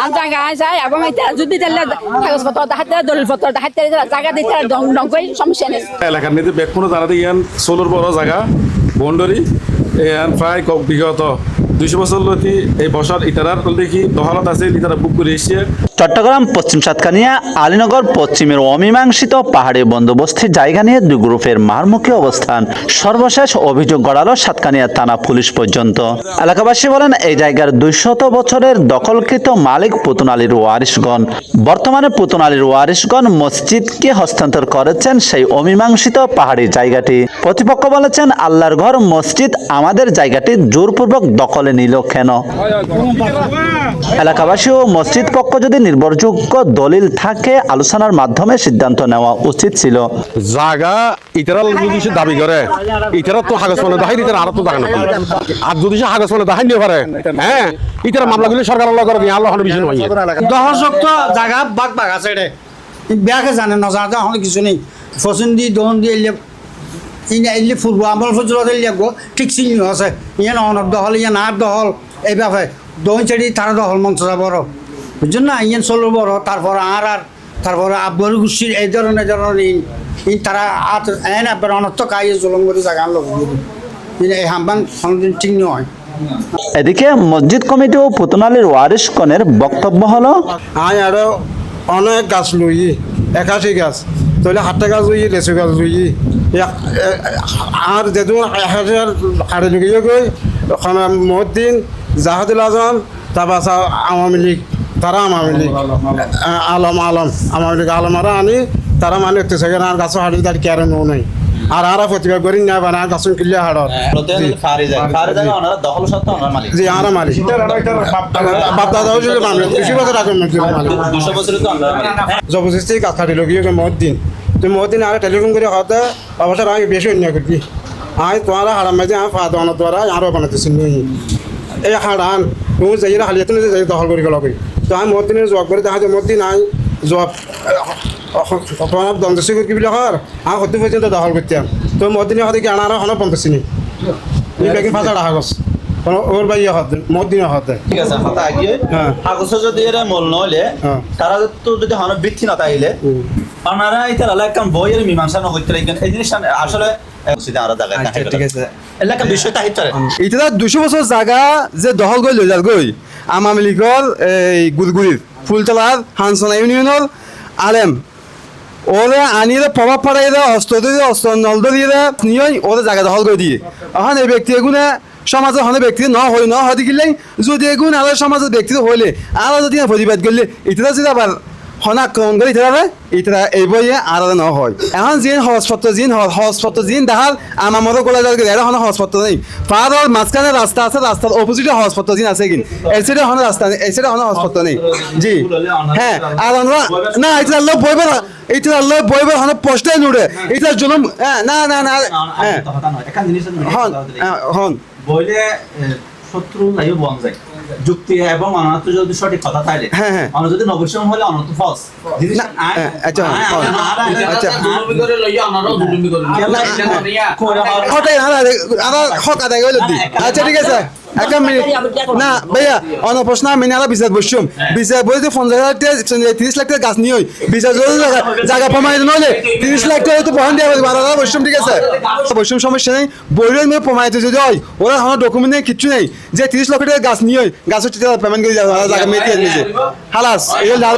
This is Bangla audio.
আর জায়গা যায় এবং যদি কাগজপত্র দেখাতে দলিল পত্র দেখাতে জায়গা দিতে ডং করে সমস্যা নেই। এলাকার নিতে বেকুনো জানাতে ইয়ান সোলোর বড় জায়গা বন্ডরি প্রায় বিগত দুইশো বছর লতি এই বছর ইতারার দেখি আছে ইতারা বুক করে এসছে চট্টগ্রাম, পশ্চিম সাতকানিয়া, আলীনগর, পশ্চিমের অমীমাংসিত পাহাড়ি বন্দোবস্তের জায়গা নিয়ে দুই গ্রুপের মারমুখী অবস্থান। সর্বশেষ অভিযোগ গড়ালো সাতকানিয়া থানা পুলিশ পর্যন্ত। এলাকাবাসী বলেন, এই জায়গার দুইশত বছরের দখলকৃত মালিক পুতুন আলীর ওয়ারিশগণ। বর্তমানে পুতুন আলীর ওয়ারিশগণ মসজিদকে হস্তান্তর করেছেন সেই অমীমাংসিত পাহাড়ি জায়গাটি। প্রতিপক্ষ বলেছেন, আল্লাহর ঘর, মসজিদ আমাদের জায়গাটি জোরপূর্বক দখলে নিল কেন? এলাকাবাসী ও মসজিদ পক্ষ যদি নির্ভরযোগ্য দলিল থাকে আলোচনার মাধ্যমে সিদ্ধান্ত নেওয়া উচিত ছিল। জাগা ইতারা যদি সে দাবি করে ইতারা তো কাগজ মানে দেখাই ইতারা আর তো দেখা না আর যদি সে কাগজ মানে দেখাই নিয়ে পারে হ্যাঁ ইতারা মামলাগুলি সরকার আল্লাহ করে আল্লাহ বিষয় নয় দহশক্ত জায়গা বাগ বাগ আছে এটা বেয়াকে জানে নজানতে এখন কিছু নেই। ফসুন দি দহন দি এলিয়ে ইনে এলি ফুরব আমল ফজলত এলিয়ে গো ঠিক চিনি আছে। ইয়ে নহন দহল ইয়ে না দহল। এই ব্যাপারে দহন চেড়ি তারা দহল মঞ্চ যাব বড়। বুঝছেন না? ইয়ে চলো বড় তারপর আর আর তারপরে আব্বর গুছির এই ধরনের ধরনের ইন। ইন তারা আত এন আব্বার অনর্থ কাইয়ে জলম করে জাগান লোক ইনে এই হাম্বান কোনোদিন ঠিক নয় এদিকে মসজিদ কমিটি ও পুতনালীর ওয়ারিশগণের বক্তব্য হলো আই আরও অনেক গাছ লুই একাশি গাছ। তাহলে হাটটা গাছ লুই লেচু গাছ এ- আর যেদিন হাড়ে লুকিয়ে গই মহদ্দিন জাহাদুল আজম তারপর আওয়ামী লীগ তারা আওয়ামী লীগ আলম আলম আওয়ামী লীগ আলমারা আনি তারা মানে গাছ হাড়ি তার কেয়ার নেই আর আর প্রতিভা করি না বানা গাছ কিলিয়া হাড়ত জি। আর মালিক বাপ দাদা। হয়েছিল মামলা বেশি বছর আগে মালিক। জবরদস্তি কাকাটি লগিয়ে মত দিন তুমি মত দিন আর টেলিফোন করে হতে অবসর আমি বেশি অন্য করছি আই তোমার হারাম মাঝে আমি ফাদ অনার দ্বারা আরও বানাতেছি এই হারান তুমি যাই হালিয়ে তুমি যাই দখল করে গেল তো আমি মত দিনের জব করে দেখা যায় মত দিন আই জব দন্দসি করি বলে হর আমি সত্যি পর্যন্ত দখল করতাম তো মত দিনের হতে কি আনার হনো পঞ্চাশি নি? এই বেগিন ফাঁসা রাখা গছ। ওর বাই হতে মত দিনের হতে ঠিক আছে আগে। হ্যাঁ। যদি এরা মূল হ্যাঁ। তারা তো যদি হন বৃত্তি না তাইলে আপনারা এটা এলাকা বইয়ের মীমাংসা ন করতে লাগেন এই জিনিসটা আসলে এতিয়া দুশো বছর জাগা যে দখল গৈ লৈ যাল গৈ আওয়ামী লীগৰ এই গুলগুৰিৰ ফুলতলাৰ হানচনা ইউনিয়নৰ আলেম ওরে আনিলে প্রভাব পড়াইলে অস্ত্র দিয়ে অস্ত্র নল দিয়ে নিয়ে ওরে জায়গা দখল করে দিয়ে এখন এই ব্যক্তি এগুনে সমাজের হনে ব্যক্তি ন হই ন হতে গেলে যদি এগুন আর সমাজের ব্যক্তি হইলে আর যদি প্রতিবাদ করলে ইতরা যদি আবার আক্রমণ করে ইতরা ইতরা এই বইয়ে আর ন হয় এখন যিন সহজপত্র যিন সহজপত্র যিন দেখাল আমার মতো গোলা যার এরা হন সহজপত্র নেই পাহাড়ের মাঝখানে রাস্তা আছে রাস্তার অপোজিটে সহজপত্র যিন আছে কিন এই সাইডে হন রাস্তা নেই এই সাইডে হন সহজপত্র নেই। জি। হ্যাঁ আর না এটা আল্লাহ বইবে না এটা আল্লাহ বইবে হন পোস্টে নুড়ে এটা জনম না না না হ্যাঁ হন হন। বইলে শত্রু লাইও বন যায়। যুক্তি এবং অনর্থ যদি সঠিক কথা তাইলে। হ্যাঁ, হ্যাঁ। অনর্থ যদি নবসম হলে ফস হ্যাঁ, আচ্ছা। আচ্ছা। আদায় করে দি আচ্ছা ঠিক আছে। একটা মিনিট। না ভাইয়া অন প্রশ্ন আমি না বিচার বসছুম। বিচার বসে পঞ্চাশ হাজার টাকা তিরিশ লাখ টাকা গাছ নিয়ে বিচার যদি জায়গা জায়গা প্রমাণিত নইলে তিরিশ লাখ টাকা তো বহন দেওয়া বারো হাজার বসছুম ঠিক আছে? বসছুম সমস্যা নেই। বইয়ের মেয়ে প্রমাণিত যদি হয় ওরা আমার ডকুমেন্ট নেই কিচ্ছু নেই। যে তিরিশ লক্ষ টাকা গাছ নিয়ে গাছের পেমেন্ট করে জায়গা মেয়ে দিয়ে হালাস এই লাল